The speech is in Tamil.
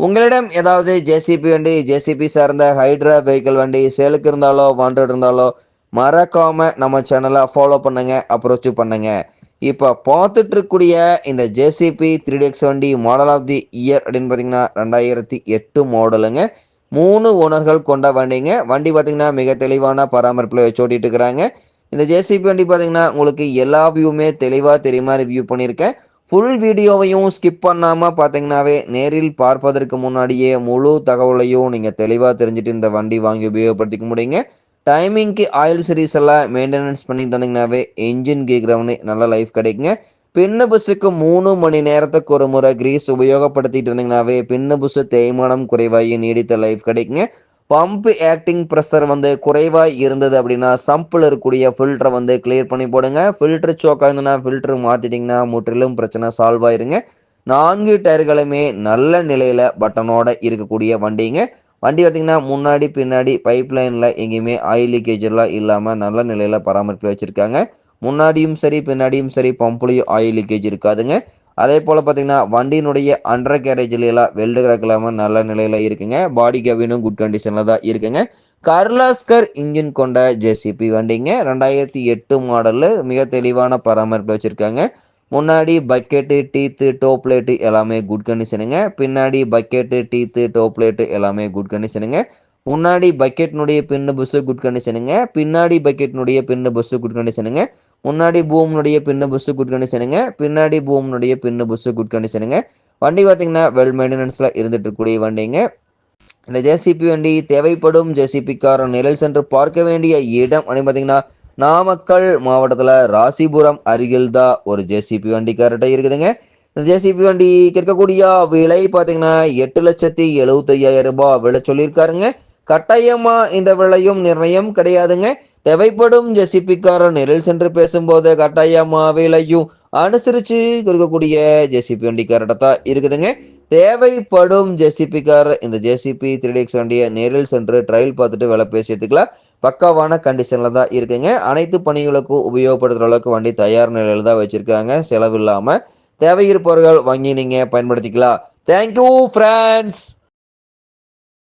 உங்களிடம் ஏதாவது ஜேசிபி வண்டி ஜேசிபி சார்ந்த ஹைட்ரா வெஹிக்கிள் வண்டி சேலுக்கு இருந்தாலோ வாண்டட் இருந்தாலோ மறக்காம நம்ம சேனலை ஃபாலோ பண்ணுங்க அப்ரோச் பண்ணுங்க. இப்போ பார்த்துட்டு இருக்கக்கூடிய இந்த ஜேசிபி த்ரீ எக்ஸ் வண்டி மாடல் ஆஃப் தி இயர் அப்படின்னு பார்த்தீங்கன்னா ரெண்டாயிரத்தி எட்டு மாடலுங்க மூணு ஓனர்கள் கொண்ட வண்டிங்க. வண்டி பார்த்தீங்கன்னா மிக தெளிவான பராமரிப்பில் வச்சு ஓட்டிட்டு இருக்கிறாங்க இந்த ஜேசிபி வண்டி பார்த்தீங்கன்னா உங்களுக்கு எல்லா வியூவுமே தெளிவாக தெரியுமா ரிவ்யூ பண்ணியிருக்கேன். ஃபுல் வீடியோவையும் ஸ்கிப் பண்ணாமல் பார்த்தீங்கன்னாவே நேரில் பார்ப்பதற்கு முன்னாடியே முழு தகவலையும் நீங்கள் தெளிவாக தெரிஞ்சுட்டு இந்த வண்டி வாங்கி உபயோகப்படுத்திக்க முடியுங்க. டைமிங்க்கு ஆயில் சீரிஸ் எல்லாம் மெயின்டெனன்ஸ் பண்ணிட்டு வந்தீங்கன்னாவே என்ஜின் கேட்குறவனே நல்ல லைஃப் கிடைக்குங்க. பின்ன புஸ்ஸுக்கு மூணு மணி நேரத்துக்கு ஒரு முறை கிரீஸ் உபயோகப்படுத்திட்டு வந்தீங்கன்னாவே பின்ன புஸ்ஸு தேய்மானம் குறைவாகி நீடித்த லைஃப் கிடைக்குங்க. பம்ப் ஆக்டிங் ப்ரெஷர் வந்து குறைவாக இருந்தது அப்படின்னா சம்பில் இருக்கக்கூடிய ஃபில்டரை வந்து கிளியர் பண்ணி போடுங்க. ஃபில்டர் சோக் இருந்ததுன்னா ஃபில்டர் மாற்றிட்டிங்கன்னா முற்றிலும் பிரச்சனை சால்வ் ஆயிருங்க. நான்கு டயர்களுமே நல்ல நிலையில் பட்டனோட இருக்கக்கூடிய வண்டிங்க. வண்டி பார்த்திங்கன்னா முன்னாடி பின்னாடி பைப் லைனில் எங்கேயுமே ஆயில் லீக்கேஜ் எல்லாம் இல்லாமல் நல்ல நிலையில் பராமரிப்பில் வச்சுருக்காங்க. முன்னாடியும் சரி பின்னாடியும் சரி பம்புலையும் ஆயில் லீக்கேஜ் இருக்காதுங்க. அதே போல் பார்த்தீங்கன்னா வண்டியினுடைய அண்டர் கேரேஜில் எல்லாம் வெல்டு கிராக் நல்ல நிலையில் இருக்குங்க. பாடி கவினும் குட் கண்டிஷனில் தான் இருக்குங்க. கர்லாஸ்கர் இன்ஜின் கொண்ட ஜேசிபி வண்டிங்க. ரெண்டாயிரத்தி எட்டு மாடலில் மிக தெளிவான பராமரிப்பு வச்சுருக்காங்க. முன்னாடி பக்கெட்டு டீத்து டோப் பிளேட்டு எல்லாமே குட் கண்டிஷனுங்க பின்னாடி பக்கெட்டு டீத்து டோப் பிளேட்டு எல்லாமே குட் கண்டிஷனுங்க முன்னாடி பக்கெட்னுடைய பின்னு புஸ்ஸு குட் கண்டிஷனுங்க பின்னாடி பக்கெட்னுடைய பின்னு பஸ்ஸு குட் கண்டிஷனுங்க முன்னாடி பூம்னுடைய பின்னு பஸ்ஸு குட் கண்டிஷனுங்க பின்னாடி பூம்னுடைய பின்னு புஸ்ஸு குட் கண்டிஷனுங்க வண்டி பார்த்தீங்கன்னா வெல் மெயின்டெனன்ஸில் இருந்துட்டு இருக்கக்கூடிய வண்டிங்க. இந்த ஜேசிபி வண்டி தேவைப்படும் ஜேசிபிக்கார நிழல் சென்று பார்க்க வேண்டிய இடம் அப்படின்னு பார்த்தீங்கன்னா நாமக்கல் மாவட்டத்தில் ராசிபுரம் அருகில் தான் ஒரு ஜேசிபி வண்டி கரெக்டாக இருக்குதுங்க. இந்த ஜேசிபி வண்டி கேட்கக்கூடிய விலை பார்த்தீங்கன்னா எட்டு லட்சத்தி எழுபத்தையாயிரம் ரூபாய் விலை சொல்லியிருக்காருங்க. கட்டாயமா இந்த விலையும் நிர்ணயம் கிடையாதுங்க. தேவைப்படும் ஜெசிபிக்காரர் நேரில் சென்று பேசும்போது கட்டாயமா விலையும் அனுசரித்து கொடுக்கக்கூடிய ஜெசிபி வண்டி தான் இருக்குதுங்க. தேவைப்படும் ஜெசிபிக்கார் இந்த ஜேசிபி த்ரீ எக்ஸ் வண்டியை நேரில் சென்று ட்ரையல் பார்த்துட்டு விலை பேசி எடுத்துக்கலாம் பக்காவான கண்டிஷனில் தான் இருக்குங்க. அனைத்து பணிகளுக்கும் உபயோகப்படுத்துகிற அளவுக்கு வண்டி தயார் நிலையில் தான் வச்சுருக்காங்க. செலவு இல்லாமல் தேவை இருப்பவர்கள் வாங்கி நீங்கள் பயன்படுத்திக்கலாம். Thank you France